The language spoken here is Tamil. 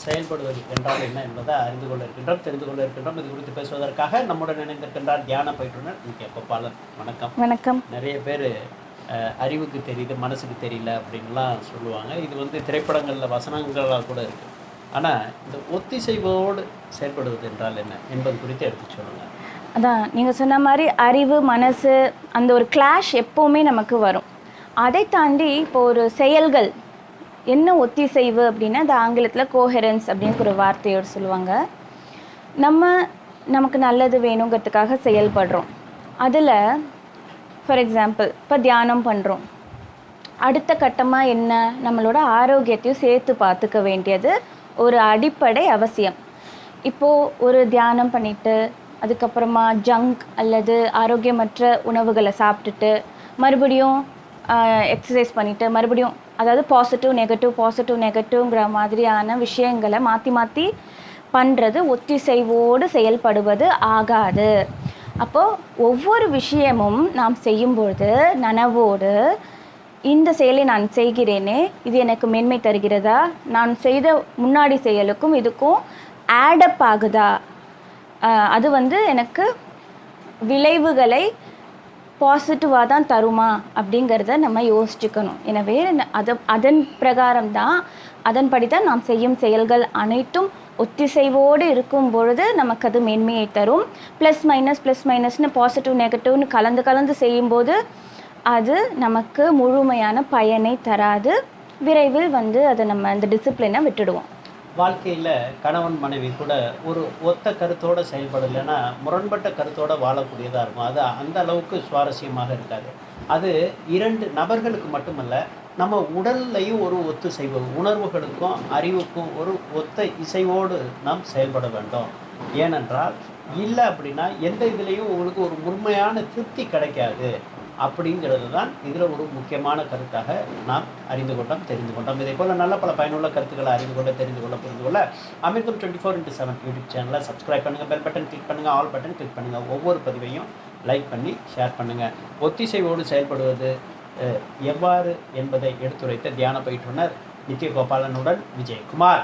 செயல்படுவது என்றால் என்ன என்பதை அறிந்து கொள்ள இருக்கின்றோம் தெரிந்து கொள்ள இருக்கின்றோம் இது குறித்து பேசுவதற்காக நம்முடன் இணைந்திருக்கின்றார் தியான பயிற்றுனர் கே. கோபாலன். வணக்கம். வணக்கம். நிறைய பேர் அறிவுக்கு தெரியுது மனசுக்கு தெரியல அப்படின்லாம் சொல்லுவாங்க. இது வந்து திரைப்படங்களில் வசனங்களாக கூட இருக்குது ஆனால் இந்த ஒத்திசைவோடு செயல்படுவது என்றால் என்ன என்பது குறித்து எடுத்து சொல்லுங்கள் அதான் நீங்கள் சொன்ன மாதிரி அறிவு மனசு அந்த ஒரு கிளாஷ் எப்போவுமே நமக்கு வரும். அதை தாண்டி இப்போ ஒரு செயல்கள் என்ன ஒத்திசைவு அப்படின்னா அது ஆங்கிலத்தில் கோஹெரன்ஸ் அப்படின்னு ஒரு வார்த்தையோடு சொல்லுவாங்க. நம்ம நமக்கு நல்லது வேணுங்கிறதுக்காக செயல்படுறோம். அதில் ஃபார் எக்ஸாம்பிள் இப்போ தியானம் பண்ணுறோம் அடுத்த கட்டமாக என்ன? நம்மளோட ஆரோக்கியத்தையும் சேர்த்து பார்த்துக்க வேண்டியது ஒரு அடிப்படை அவசியம். இப்போது ஒரு தியானம் பண்ணிவிட்டு அதுக்கப்புறமா ஜங்க் அல்லது ஆரோக்கியமற்ற உணவுகளை சாப்பிட்டுட்டு மறுபடியும் எக்ஸசைஸ் பண்ணிவிட்டு மறுபடியும் அதாவது பாசிட்டிவ் நெகட்டிவ் பாசிட்டிவ் நெகட்டிவ்ங்கிற மாதிரியான விஷயங்களை மாற்றி மாற்றி பண்ணுறது ஒத்திசைவோடு செயல்படுவது ஆகாது. அப்போது ஒவ்வொரு விஷயமும் நாம் செய்யும்பொழுது நனவோடு இந்த செயலை நான் செய்கிறேனே இது எனக்கு மேன்மை தருகிறதா? நான் செய்த முன்னாடி செயலுக்கும் இதுக்கும் ஆடப் ஆகுதா? அது வந்து எனக்கு விளைவுகளை பாசிட்டிவாக தான் தருமா அப்படிங்கிறத நம்ம யோசிச்சுக்கணும். எனவே அது அதன் பிரகாரம் தான் அதன்படி தான் நாம் செய்யும் செயல்கள் அனைத்தும் ஒத்திசைவோடு இருக்கும் பொழுது நமக்கு அது மேன்மையை தரும். ப்ளஸ் மைனஸ் ப்ளஸ் மைனஸ்னு பாசிட்டிவ் நெகட்டிவ்னு கலந்து கலந்து செய்யும்போது அது நமக்கு முழுமையான பயனை தராது. விரைவில் வந்து அதை நம்ம அந்த டிசிப்ளினை விட்டுடுவோம். வாழ்க்கையில் கணவன் மனைவி கூட ஒரு ஒத்த கருத்தோடு செயல்படலைன்னா முரண்பட்ட கருத்தோடு வாழக்கூடியதாக இருக்கும். அது அந்த அளவுக்கு சுவாரஸ்யமாக இருக்காது. அது இரண்டு நபர்களுக்கு மட்டுமல்ல நம்ம உடல்லையும் ஒரு ஒத்து செய்வது உணர்வுகளுக்கும் அறிவுக்கும் ஒரு ஒத்த இசைவோடு நாம் செயல்பட வேண்டும். ஏனென்றால் இல்லை அப்படின்னா எந்த இதுலேயும் உங்களுக்கு ஒரு முழுமையான திருப்தி கிடைக்காது. அப்படிங்கிறது தான் இதில் ஒரு முக்கியமான கருத்தாக நாம் அறிந்து கொண்டோம் தெரிந்து கொண்டோம். இதே போல் நல்ல பல பயனுள்ள கருத்துக்களை அறிந்து கொள்ள தெரிந்து கொள்ள புரிந்து கொள்ள Amirtham twenty four into seven YouTube சேனலை சப்ஸ்கிரைப் பண்ணுங்கள் பெல் பட்டன் கிளிக் பண்ணுங்கள் ஆல் பட்டன் கிளிக் பண்ணுங்கள் ஒவ்வொரு பதிவையும் லைக் பண்ணி ஷேர் பண்ணுங்கள் ஒத்திசைவோடு செயல்படுவது எவ்வாறு என்பதை எடுத்துரைத்த தியான பயிற்றுனர் நித்ய கோபாலனுடன் விஜயகுமார்.